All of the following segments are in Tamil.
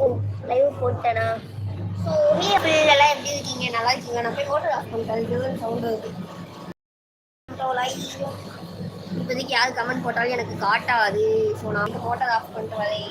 ஓ லைவ் போட்டேனா ஸோ ஹே பிள்ளைலாம் எப்படி இருக்கீங்க? நல்லா இருக்கீங்க? நான் போய் ஹோட்டல் ஆஃப் பண்ணிட்டேன் சவுண்ட் வருது இப்போதைக்கு யார் கமெண்ட் போட்டாலும் எனக்கு காட்டாது. ஸோ நான் வந்து ஹோட்டல் ஆஃப் பண்ணிட்டு வரேன்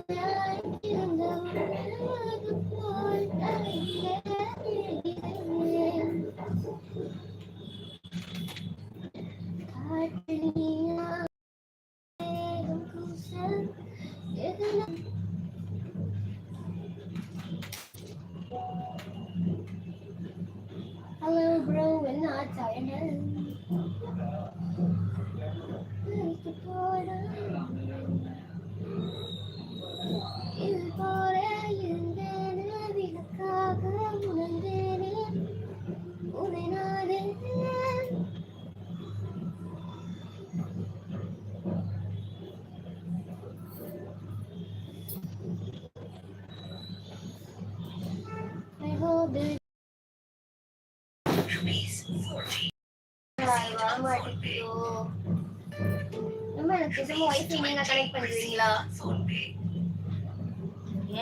பேசாம வைஃபை நீங்க கனெக்ட் பண்றீங்களா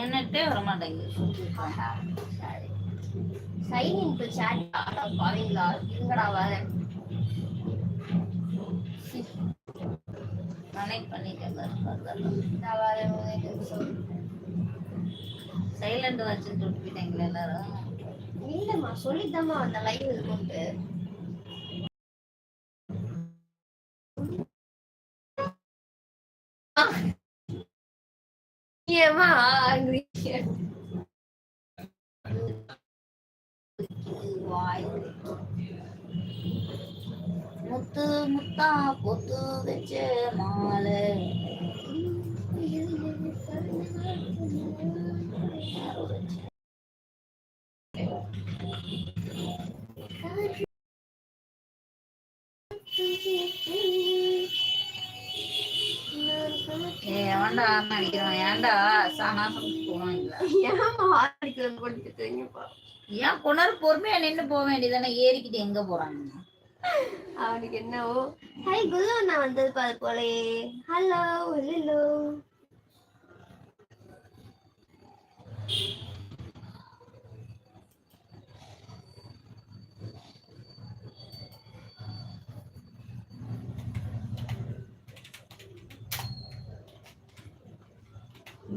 என்னட்டே வர மாட்டேங்குது சைன் இன் டு சாட் பாவீங்களா இருங்கடா வரேன் கனெக்ட் பண்ணிட்டேன். சைலண்ட் வச்சு விட்டுட்டீங்களா எல்லாரும். இல்லம்மா சொல்லித்தாம்மா அந்த லைவ் இருக்கும்ட்டு வாய் முத்து முத்தா பொத்து வச்ச மாலை. ஏன்டா நடிக்கிறோம் ஏன்டா சனாசம் போவாங்களா ஏமா ஆடிக்கிறது கொடுத்துட்டீங்கப்பா ஏன் கொண்டாரு பொறுமையா நின்னு போக வேண்டியதானே ஏறிக்கிட்டு எங்க போறாங்க? அவனுக்கு என்னவோ? ஹாய் குல்லு நான் வந்தது பாரு போலே. ஹலோ ஹலோ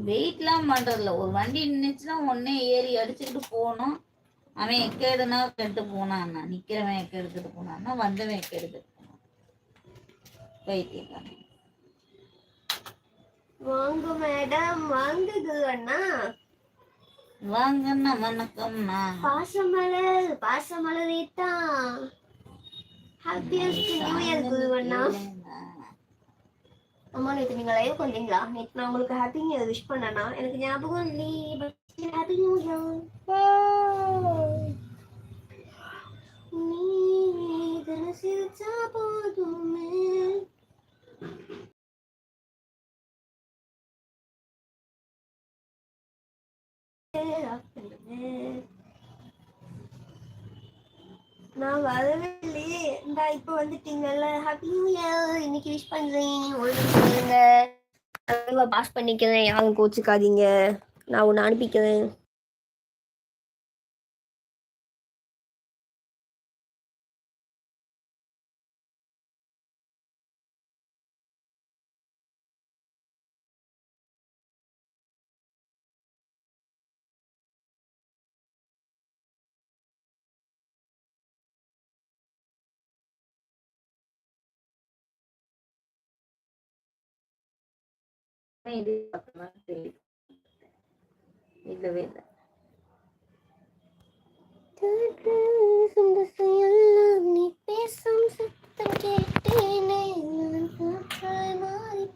வெயிட்லாம் பண்றதில்ல. ஒரு வண்டி நின்னுச்சுன்னா உடனே ஏறி அடிச்சுக்கிட்டு போகணும். அவன் எக்கேடுனா கெட்டு போனான்னா நிக்கிறவன் எக்க எடுத்துட்டு போனான்னா வந்தவன் எக்க எடுத்துட்டு போனான். பைத்தியக்காரன் வாங்க மேடம் வாங்க குல்லு அண்ணா வாங்கண்ணா வணக்கம்ண்ணா. பாசமலர் பாசமலரே தான் ஹாப்பியஸ்ட் நியூ இயர் குல்லு அண்ணா அம்மா நேற்று நீங்க லைவ் வந்தீங்களா நேற்று நான் உங்களுக்கு ஹாப்பி நியூ விஷ் பண்ணனா எனக்கு ஞாபகம் இல்லையே நான் வரவே இல்லையே இந்தா இப்போ வந்துட்டீங்கல்ல. ஹாப்பி நியூ இயர் இன்னைக்கு விஷ் பண்றேன். ஒழுங்கு சொல்லுங்க பாஸ் பண்ணிக்கிறேன். யாரும் கோச்சுக்காதீங்க. நான் ஒன்று அனுப்பிக்கிறேன். இது பக்கம்லாம் இல்லவே இல்லை. நீ பேசும் சத்தம் கேட்டேனே. மாறி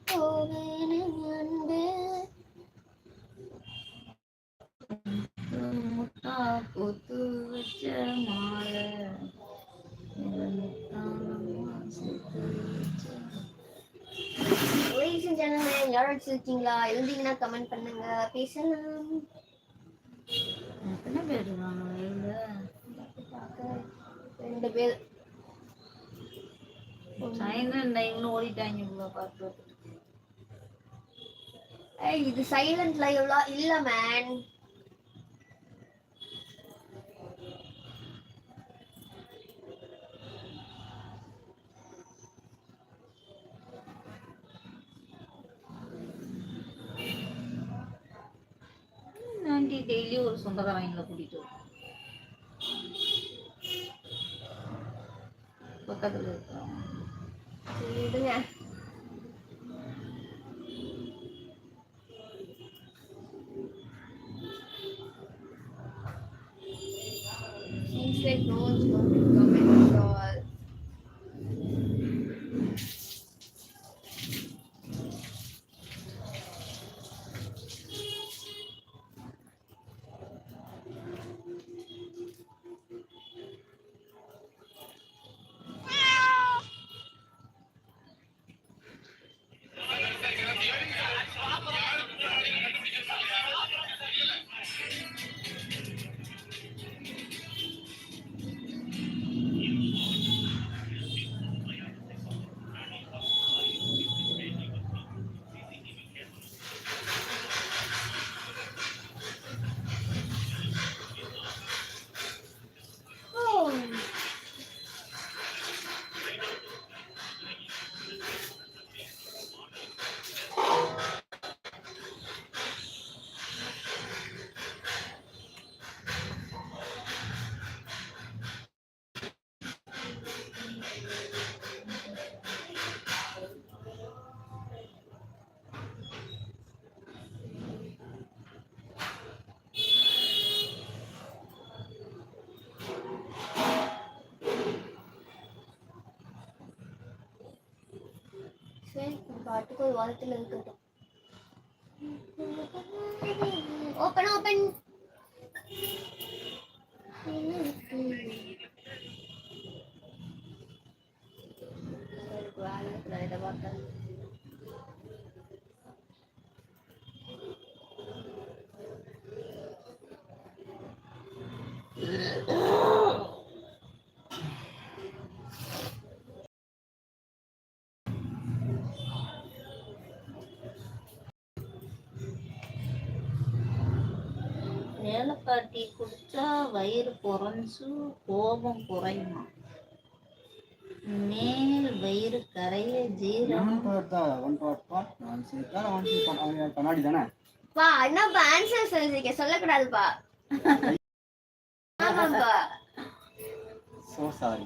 யாராச்சும் இருக்கீங்களா எழுந்தீங்கன்னா கமெண்ட் பண்ணுங்க. பேசலாம். எத்தனை பேர் ரெண்டு பேர். சைலண்ட் ஓடிட்டாங்க பார்த்து இது சைலண்ட் லைவ்லாம் இல்ல மேன் டெய்லியும் டெய்லி ஒரு சொந்தக்காரங்களை கூட்டிட்டு வரும் பக்கத்துல சரி விடுங்க சரி பாட்டுக்கு ஒரு வாரத்தில் இருக்கட்டும். Open open. வேலை இருக்குடா, இதை பார்க்க ஏலக்காய் டீ குடிச்சா வயிறு குறைஞ்சு கோபம் குறையுமா? மேல் வயிறு கரைய ஜீரணம். கண்ணாடி தானே? பா என்னப்பா ஆன்சர் சொல்லிருக்க சொல்லக்கூடாதுப்பா. ஆமாப்பா. சோ சாரி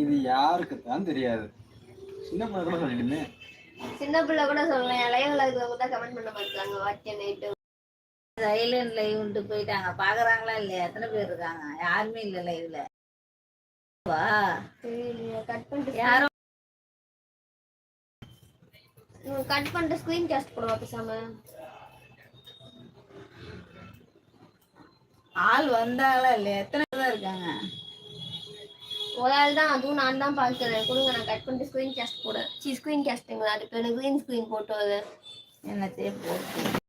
இது யாருக்கு தான் தெரியாது. சின்ன பிள்ளை கூட சின்ன பிள்ளை கூட சொல்லலாம் இளையவங்களை இருக்கிறவங்க தான் கமெண்ட் பண்ண மாட்டாங்க. வாக்கிய நைட்டு சைலண்ட் லைவ்ன்ட்டு போயிட்டாங்க. பாக்குறாங்களா இல்லையா? எத்தனை பேர் இருக்காங்க? யாருமே இல்ல லைவ்ல வா. கட் பண்ணிட்டு யாரும் கட் பண்ணிட்டு ஸ்கிரீன் காஸ்ட் போடுவா பேசாம. ஆள் வந்தாங்களா இல்லையா? எத்தனை பேர் தான் இருக்காங்க? ஒரு ஆள் தான் அதுவும் நான் தான் பார்க்கிறேன். கொடுங்க நான் கட் பண்ணிட்டு ஸ்க்ரீன் கேஸ்ட் போடுறேன். சி ஸ்க்ரீன் கேஸ்ட்டுங்களா அதுக்கு எனக்கு ஸ்க்ரீன் ஸ்கிரீன் போட்டு என்னத்தையே போட்டு.